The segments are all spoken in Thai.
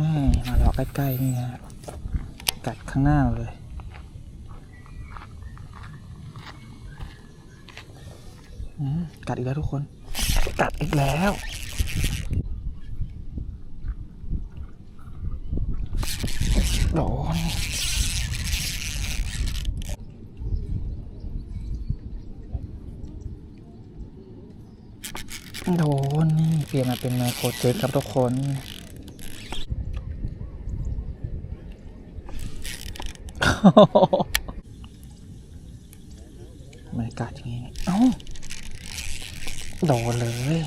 มาเลาะใกล้ๆนี่นะกัดข้างหน้าเลยกัดอีกแล้วทุกคน กัดอีกแล้ว โดนโดนนี่เปลี่ยนมาเป็นไมโครเจตครับทุกคน มันกัดอย่างนี้เอ้าโดนเลย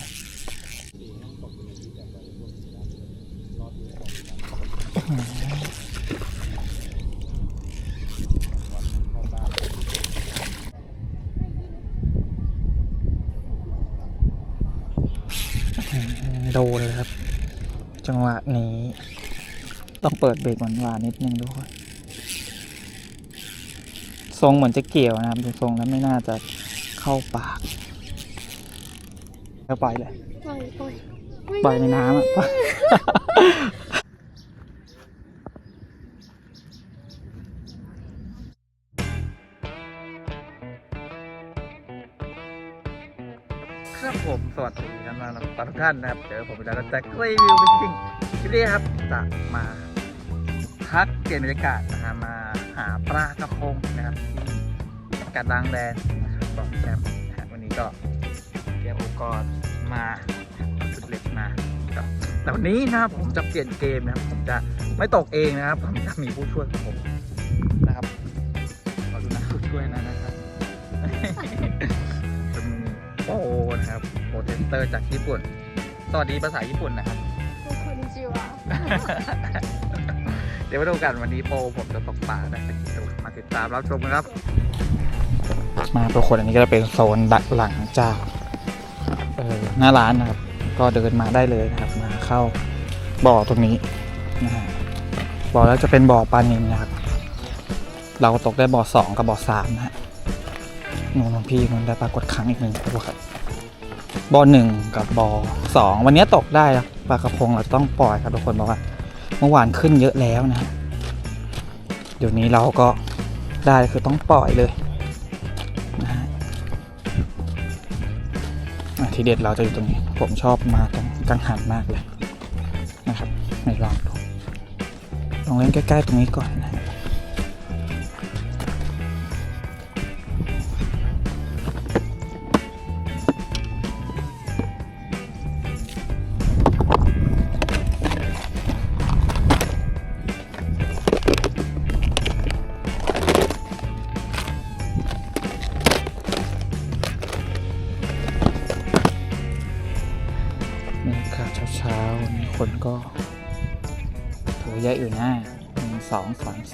โดนเลยครับ จังหวะนี้ ต้องเปิดเบรกหวานๆนิดนึงทุกคน ทรงเหมือนจะเกี่ยวนะครับดูทรงแล้วไม่น่าจะเข้าปากแล้วปล่อยเลยปล่อยปล่อยปล่อยในน้ำอะปล่อยครับผมสวัสดีท่านผู้ชมทุกท่านนะครับ เจอผมอีกแล้วนะแจ็ครีวิวฟิชชิ่งคลิปนี้ครับจะมาพักเปลี่ยนบรรยากาศนะฮะมาหาปลากระพงนะครับที่กาดดังแดนนะครับบอกแชมป์นะฮะวันนี้ก็เตรียมอุปกรณ์มาสุดเหล็กมาครับแต่วันนี้นะครับผมจะเปลี่ยนเกมนะครับผมจะไม่ตกเองนะครับ ผมจะมีผู้ช่วยของผมนะครับขอดูนะผู้ช่วยนะนะครับเป็นโปรนะครับโปรเทสเตอร์จากญี่ปุ่นสวัสดีภาษาญี่ปุ่นนะครับคอนนิจิวะเดี๋ยวมาดูกันวันนี้โปรผมจะตกปลาได้สักกี่ตัวมาติดตามรับชมกันครับ มาทุกคนอันนี้ก็จะเป็นโซนดักหลังจากเออหน้าร้านนะครับ ก็เดินมาได้เลยนะครับ มาเข้าบ่อตรงนี้นะฮะบ่อแล้วจะเป็นบ่อปลานินนะครับ เราตกได้บ่อสองกับบ่อสามนะฮะนู่นพี่มันได้ปรากฏครั้งอีกหนึ่งตัวครับบ่อหนึ่งกับบ่อสองวันนี้ตกได้นะปลากระพงเราจะต้องปล่อยครับทุกคนบอกว่า เมื่อวานขึ้นเยอะแล้วนะฮะเดี๋ยวนี้เราก็ได้คือต้องปล่อยเลยนะฮะอะทีเด็ดเราจะอยู่ตรงนี้ ผมชอบมาตรงกังหันมากเลยนะครับไม่ลองดูลองเล่นใกล้ ๆ ตรงนี้ก่อนนะ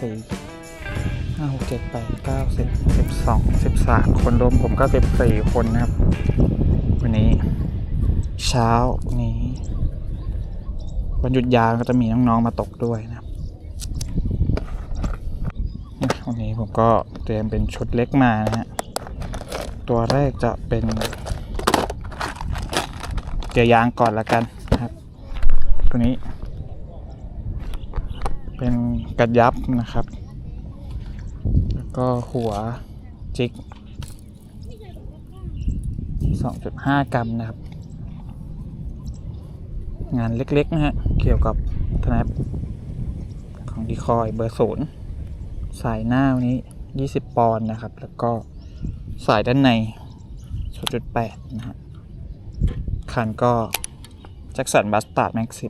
สี่ห้าหกเจ็ดแปดเก้าสิบสิบสองสิบสามคนรวมผมก็สิบสี่คนนะครับ วันนี้ เช้านี้วันหยุดยาวก็จะมีน้องๆมาตกด้วยนะครับวันนี้ผมก็เตรียมเป็นชุดเล็กมานะฮะตัวแรกจะเป็นเกียร์ยางก่อนละกันครับ ตัวนี้ เป็นกระยับนะครับ แล้วก็หัวจิก 2.5 กรัมนะครับ งานเล็กๆนะฮะ เกี่ยวกับทน a ของดีคอยเบอร์ศูนย์สายหน้าวันนี้ 20 ปอนด์นะครับ แล้วก็สายด้านใน 0.8 นะฮะคันก็แจ็คสันบัสตาร์ดแม็กซิ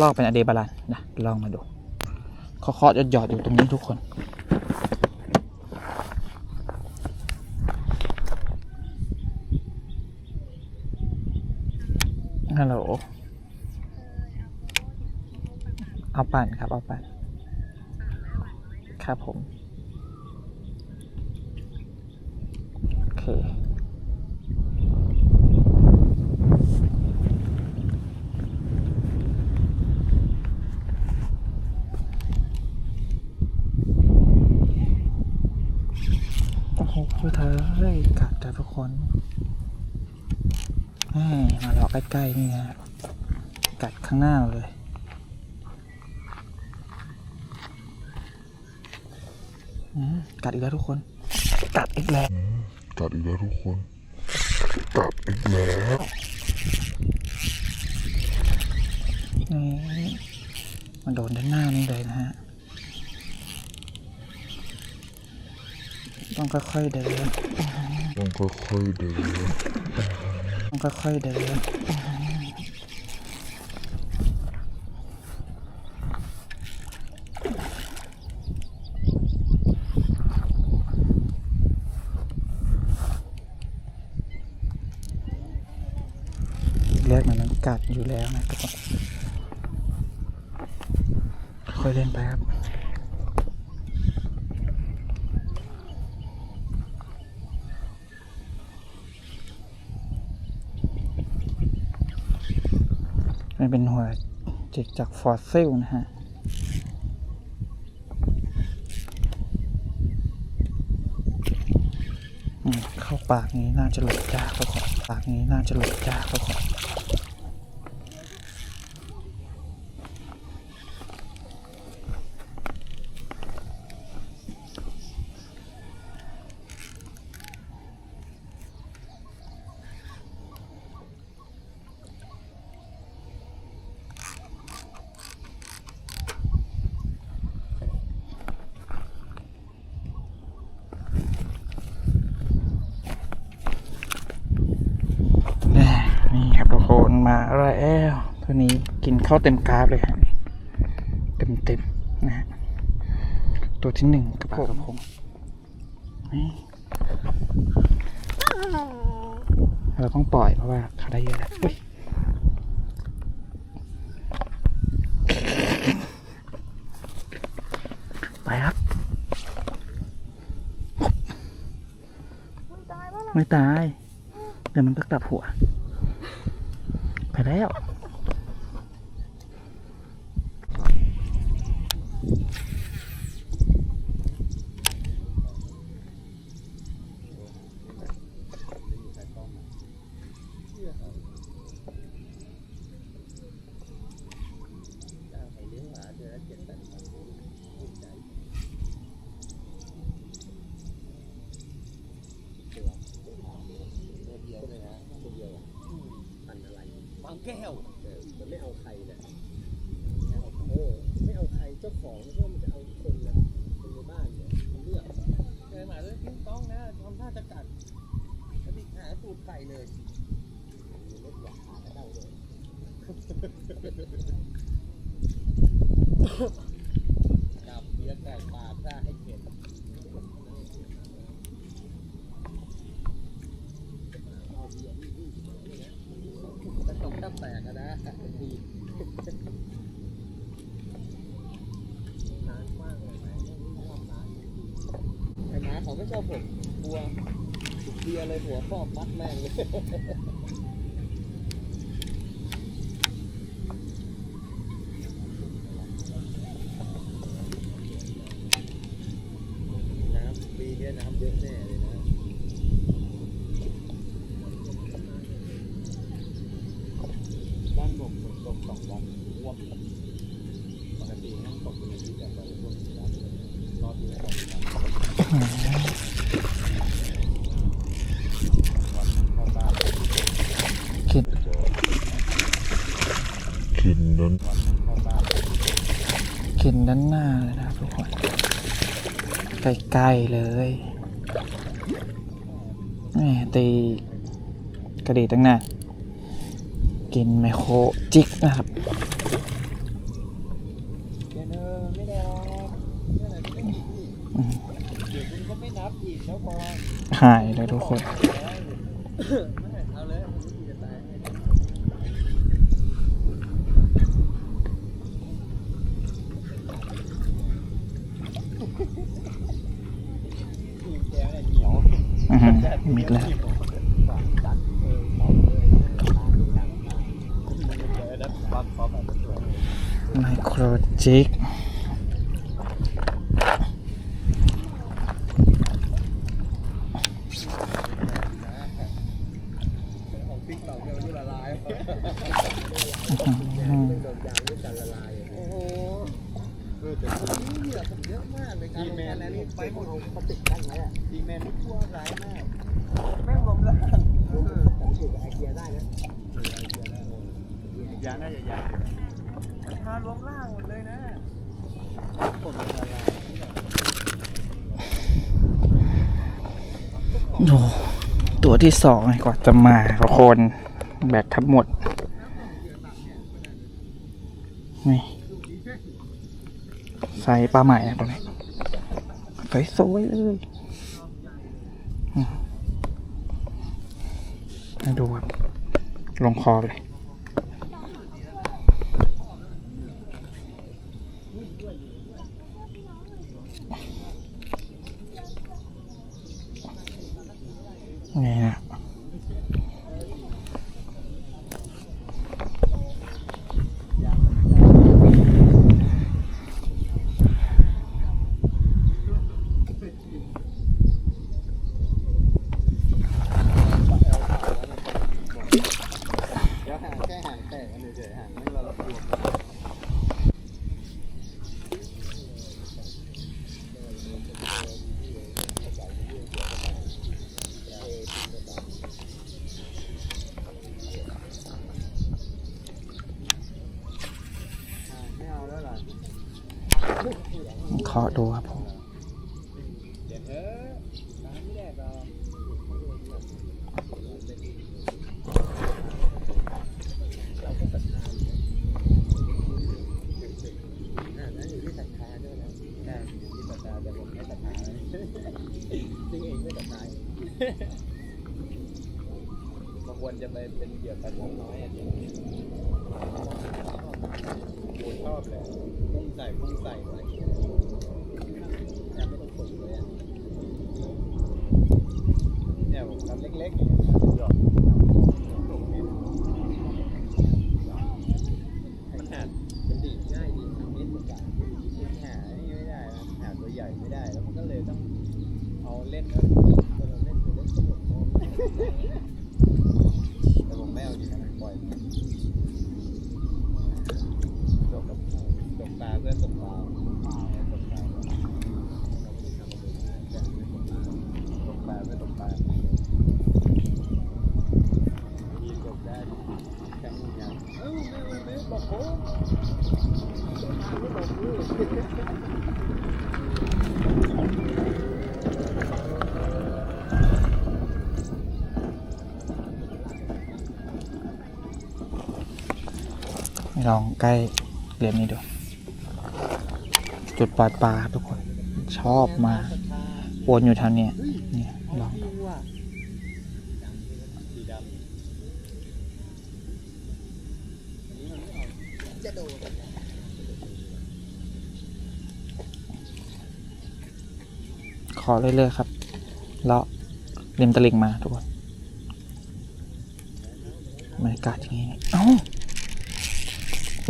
ลอกเป็นอเดบาลันนะลองมาดู เคาะๆหยอดๆอยู่ตรงนี้ทุกคน ฮัลโหล เอาปั่นครับ เอาปั่น ครับผม โอเค ใกล้ๆนี่นะกัดข้างหน้าเลย กัดอีกแล้วทุกคน กัดอีกแล้วกัดอีกแล้วทุกคน กัดอีกแล้วมันโดนด้านหน้านี่เลยนะฮะ ต้องค่อยๆเดิน ต้องค่อยๆเดิน ค่อยๆเดินแรกมันมันกัดอยู่แล้วนะทุกคนค่อยเล่นไปครับ มันเป็นหัวจิกจากฟอสซิลนะฮะเข้าปากนี้น่าจะหลุดยากเขาขอปากนี้น่าจะหลุดจากเขาขอแน่นี่ครับทุกคน มาแล้วตัวนี้กินข้าวเต็มกราฟเลยครับเต็มเต็มๆนะฮะตัวที่หนึ่งกระปรงผมนี่เราต้องปล่อยเพราะว่าเขาได้เยอะแล้วไปครับ ไม่ตายเดี๋ยวมันก็กลับหัว ไปแล้ว บางแก้วมันไม่เอาใครนะเออไม่เอาใครเจ้าของเพราะมันจะเอาคนนะคนในบ้านเนี่ยมันเลือกเดินมาเลยทิ้งต้องนะทำท่าจะกัดแล้วมีหาตูดไก่เลยเล็กกว่าขาเท่าเลยจับเบียร์ไก่ปากได้ให้เข็ดเอาเบียร์นี่นี่นี่นะกระจกแทบแตกอะนะเป็นทีนานมากเลยนะไม่ชอบนาน ไม่ชอบผมกลัวเบียร์เลยหัวครอบมัดแม่งเลยน้ำปีนี้น้ำเยอะแน่เลยนะ บ้านผมฝนตกสองวันท่วมปกตินั่งตกเป็นอาทิตย์แต่ตอนนี้ท่วมสี่วันรอบที่แล้วตกสี่วันวันเข้าบ้าน คิด กินนั้น วันเข้าบ้าน กินด้านหน้าเลยนะครับทุกคน ใกล้เลยตีกระดีตั้งหน้ากินไมโครจิกนะครับหายเลยทุกคนไม่ได้อีก อืม เดี๋ยวคุณก็ไม่นับอีกแล้วพอ หายเลยทุกคน ไม่เอาเลยมันไม่ดีจะตายให้ถูกแกเนี่ยเหนียว อื้อหือมิดแล้ว ไมโครจิก ของปิ๊กเราเนี่ยมันละลายอื้อหือโดนยางด้วยกันละลายโอ้โหเวเหยื่อผมเยอะมากเลยการลงคะแนนผมไปหมดเอาเขาติดตั้งไว้อะดีแมนทั่วร้ายมากแม่งลมแรงแต่มันอยู่กับไอเกียได้นะยาน่าจะยาพาลมล่างหมดเลยนะผลมันละลายโอ้ ที่สองกว่าจะมาทุกคนแบกทับหมด นี่ใส่ปลาใหม่นะตรงนี้สวยๆเลยอืมให้ดูครับลงคอเลย Yeah. ใกล้เหรียญนี้ดู จุดปล่อยปลาทุกคนชอบมาวนอยู่แถวเนี้ยเนี่ยลองดูว่าขอเรื่อยๆครับเลาะริมตลิ่งมาทุกคนบรรยากาศอย่างนี้ เอ้า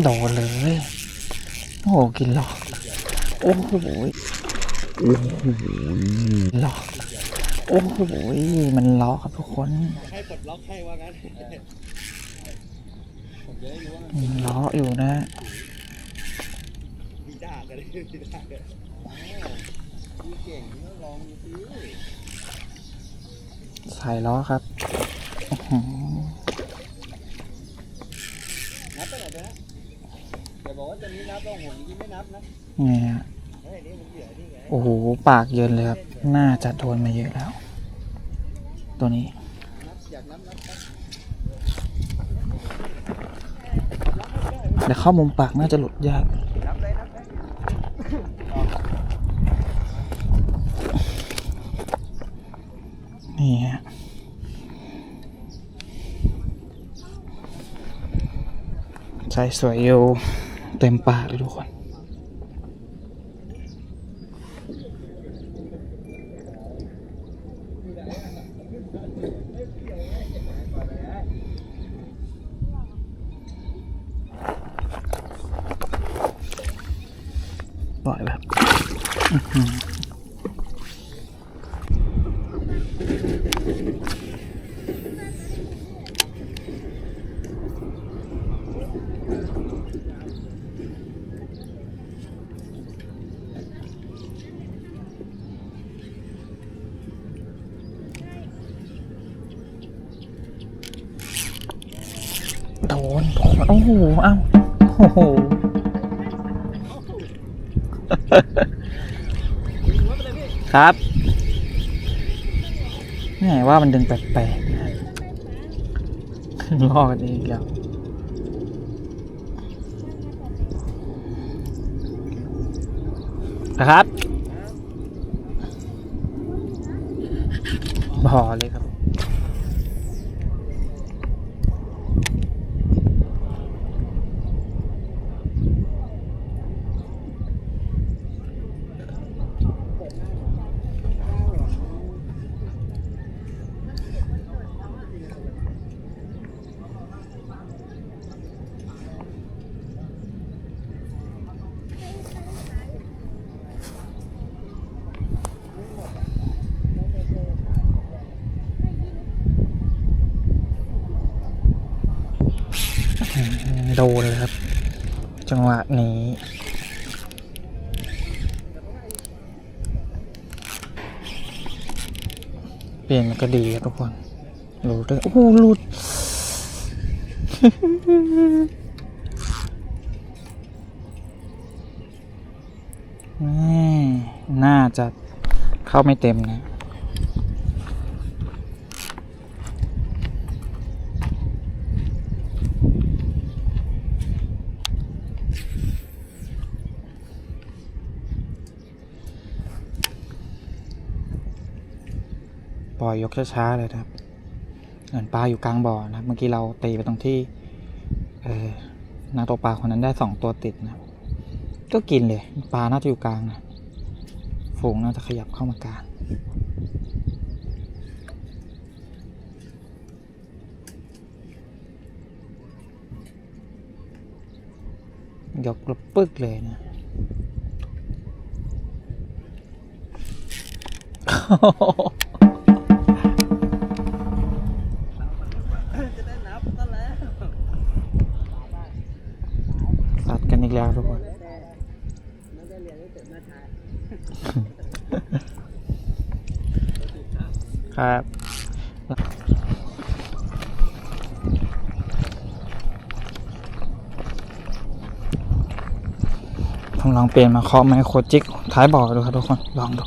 โดนเลย โอ้กินหลอก โอ้โหหลอก โอ้โหมันล้อกครับทุกคนให้ปลดล็อกให้ว่างั้นล้ออยู่นะมีด่ากันเลยมีด่ากันพี่เก่งก็ลองดูสิใส่ล้อครับอื้อหือ นับไปไหนไปนะอย่าบอกว่าตัว นี้นับแล้วผมจริงไม่นับนะเนี่ยเฮ้ยนี่มันเหยื่อนี่ไงโอ้โห ปากเยินเลยครับ น่าจะโดนมาเยอะแล้ว ตัวนี้นับอยากนับนับนับแต่เข้ามุมปากน่าจะหลุดยากนับเลยนับเลยนี่ฮะใส่สวยอยู่ เต็มปากเลยทุกคน ปล่อยแบบอื้อหือ ทุกคน โอ้โหเอ้าโอ้โหครับแหมว่ามันดึงแปลกๆนะลอกกันเองอีกแล้วนะครับพอเลยครับ โดนเลยครับ จังหวะนี้ เปลี่ยนก็ดีทุกคนรู้ด้วยโอ้โหหลุดน่าจะเข้าไม่เต็มนะ อยยกช้าๆเลยนะครับเหมือนปลาอยู่กลางบ่อนะครับ เมื่อกี้เราตีไปตรงที่เออนักตกปลาคนนั้นได้สองตัวติดนะก็กินเลย ปลาน่าจะอยู่กลางนะฝูงน่าจะขยับเข้ามากลางยกระปึกเลยนะจะได้นับก็แล้ว สัดกันอีกแล้วทุกคน ไม่ได้เรียนตั้งแต่มาชาย ครับผมลองเปลี่ยนมาเคาะไมโครจิกท้ายบ่อดูครับทุกคน ลองดู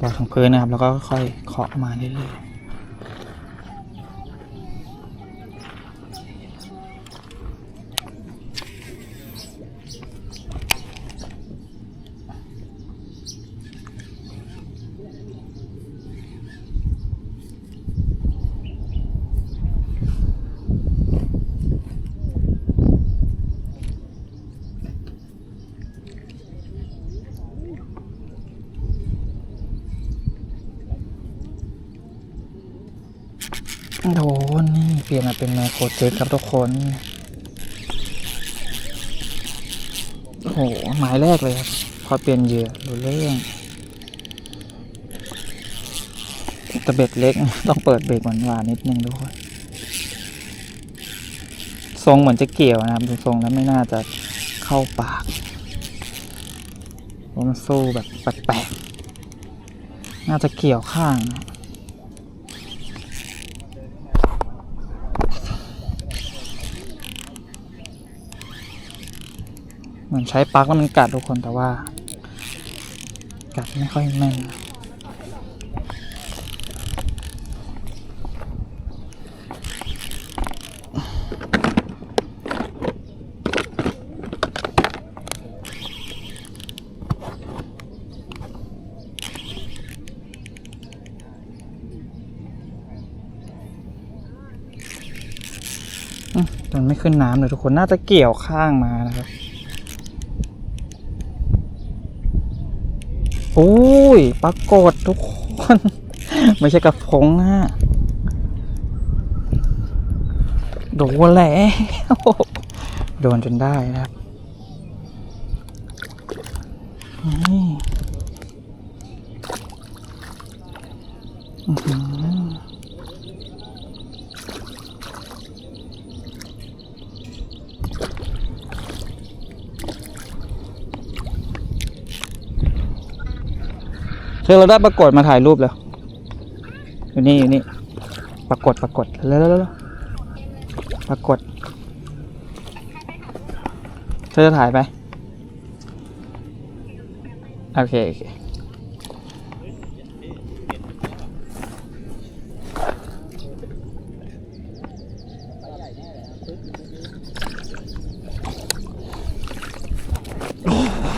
ปล่อยของพื้นนะครับ แล้วก็ค่อย เคาะมาเรื่อยๆโด นนี่เปลี่ยนมาเป็นไมโครเจ็ตครับทุกคนโอ้โหหมายแรกเลยครับ พอเปลี่ยนเหยื่อรู้เรื่องต่เบ็ดเล็กต้องเปิดเบรกหวานๆนิดนึงทุกคนทรงเหมือนจะเกี่ยวนะครับ ดูทรงแล้วไม่น่าจะเข้าปากเพราะมันสู้แบบแปลกๆน่าจะเกี่ยวข้างนะ มือนใช้ปลั๊กแล้วมันกัดทุกคนแต่ว่า กัดไม่ค่อยแม่นมันไม่ขึ้นน้ำเลยทุกคนน่าจะเกี่ยวข้างมานะครับโอ้ ยปรากฏทุกคน ไม่ใช่กระพงฮะโดนแล้วโดนจนได้นะครับนี่ อื้อเธอเราได้ปรากฏมาถ่ายรูปแล้ว อยู่นี่อยู่นี่ ปรากฏปรากฏเร็วเร็วเร็วปรากฏเธอจะถ่ายไป โอเคโอเค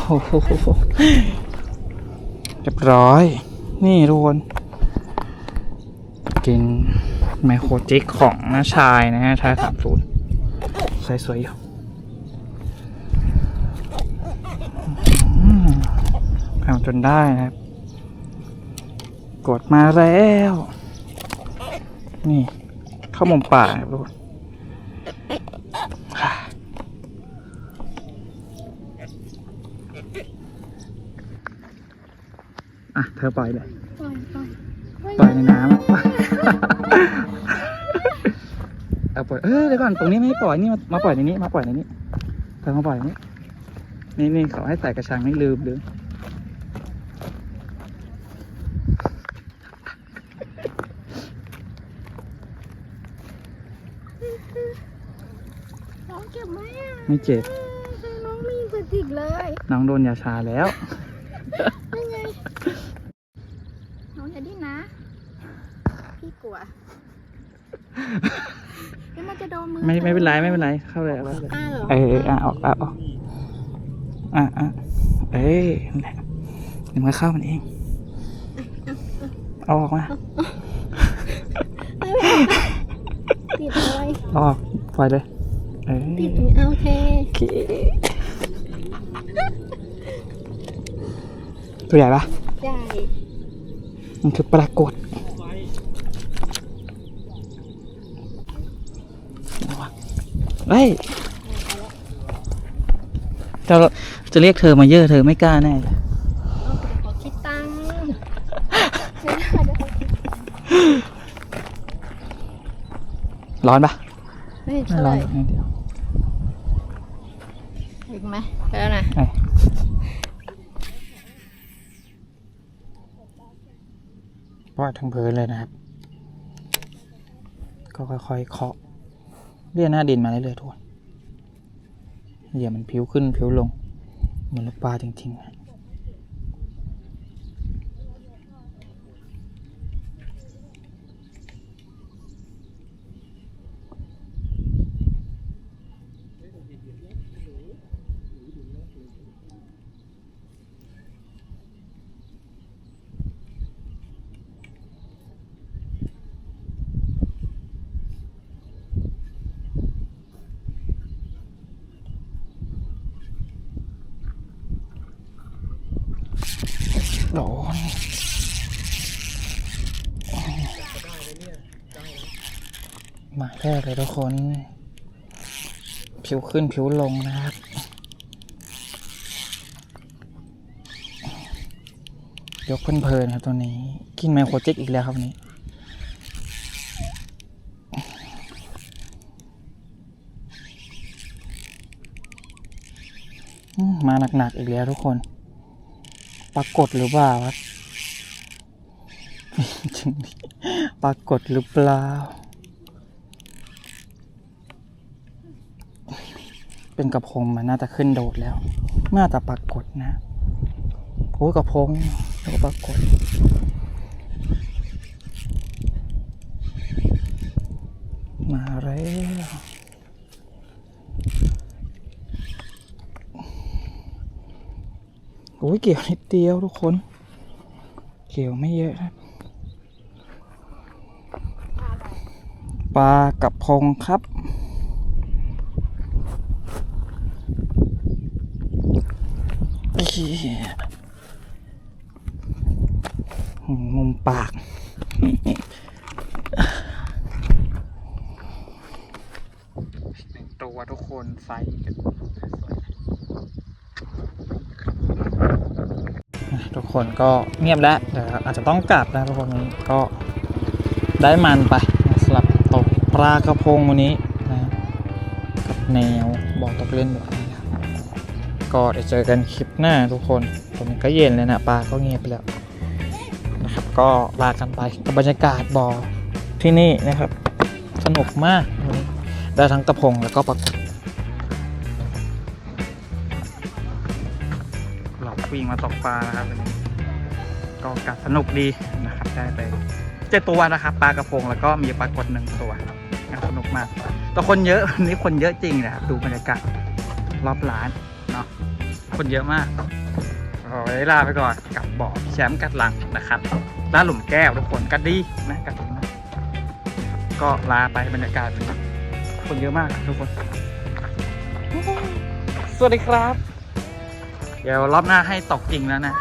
โอ้โห เรียบร้อย นี่ทุกคน กินไมโครจิกของน้าชายนะฮะชายสามศูนย์ใส่สวยอยู่อืมทำจนได้นะครับ กดมาแล้ว นี่ เข้ามุมป่าครับทุกคนอะอะ เธอปล่อยเลยปล่อยปล่อยปล่อยในน้ำ เอาปล่อย เออเดี๋ยวก่อนตรงนี้ไม่ให้ปล่อยนี่มามาปล่อยในนี้ มาปล่อยในนี้เธอมาปล่อยในนี้ นี่นี่เขาให้ใส่กระชังนี่ลืมลืมน้องเก็บไหมอะไม่เจ็บ น้องมีสติกเลย น้องโดนยาชาแล้ว นั่นไง น้องอย่าดิ้นนะ พี่กลัวเดี๋ยวมันจะโดนมือ ไม่ไม่เป็นไรไม่เป็นไรเข้าเลยเข้าเลยอ้าวเหรอเอออะออกอะออกอะอะเอ้ยนั่นแหละเดี๋ยวมันเข้ามันเองเอาออกมาติดเลยเอาออกปล่อยเลยเอ้ยติดตรงนี้โอเคโอเคตัวใหญ่ปะใหญ่มันคือปรากฏ เฮ้ยจะจะเรียกเธอมาเยอะเธอไม่กล้าแน่เลยเอาไปขอคิดตังค์ไม่ได้เดี๋ยวขอคิดร้อนปะไม่ไม่ใช่ร้อนนิดเดียวอีกไหมแล้วนะไอ้วาดทั้งพื้นเลยนะครับ ก็ค่อยๆเคาะ เลี่ยหน้าดินมาเรื่อยๆทุกคนเหยียบมันผิวขึ้นผิวลง เหมือนลูกปลาจริงๆนะร้อนหมายแรกเลยทุกคน ผิวขึ้นผิวลงนะครับ ยกเพลินๆครับตัวนี้ กินไมโครเจ็กอีกแล้วครับนี้มาหนัก ๆ อีกแล้วทุกคน ปรากฏหรือเปล่าวะจริงดิปรากฏหรือเปล่า เป็นกระพงมันน่าจะขึ้นโดดแล้ว น่าจะปรากฏนะโอ้ยกระพงแล้วก็ปรากฏมาแล้วโอ้ยเกี่ยวนิดเดียวทุกคน เกี่ยวไม่เยอะครับปลากับพงครับ เหี้มุมปากหนึ่งตัวทุกคนไซส์ทุกคนก็เงียบแล้วเดี๋ยวอาจจะต้องกลับนะทุกคนวันนี้ก็ได้มันไปสำหรับตกปลากระพงวันนี้นะกับแนวบอกตกเล่นแบบ ก็เดี๋ยวเจอกันคลิปหน้าทุกคนตอนนี้ก็เย็นเลยนะปลาก็เงียบไปแล้วนะครับ ก็ลากันไปกับบรรยากาศบ่อที่นี่นะครับ สนุกมากได้ทั้งกระพงแล้วก็ปลาเราวิ่งมาตกปลานะครับวันนี้ก็กัดสนุกดีนะครับได้ไปเจ็ดตัวนะครับปลากระพงแล้วก็มีปลากดหนึ่งตัวครับสนุกมากแต่คนเยอะวันนี้คนเยอะจริงนะครับดูบรรยากาศรอบร้าน เนาะคนเยอะมากโอ้ยลาไปก่อนกับบ่อแชมป์กัดหลังนะครับร้านหลุมแก้วทุกคนกัดดีนะกัดดีนะก็ลาไปบรรยากาศนคนเยอะมากทุกคน สวัสดีครับ เดี๋ยวรอบหน้าให้ตกจริงแล้วนะ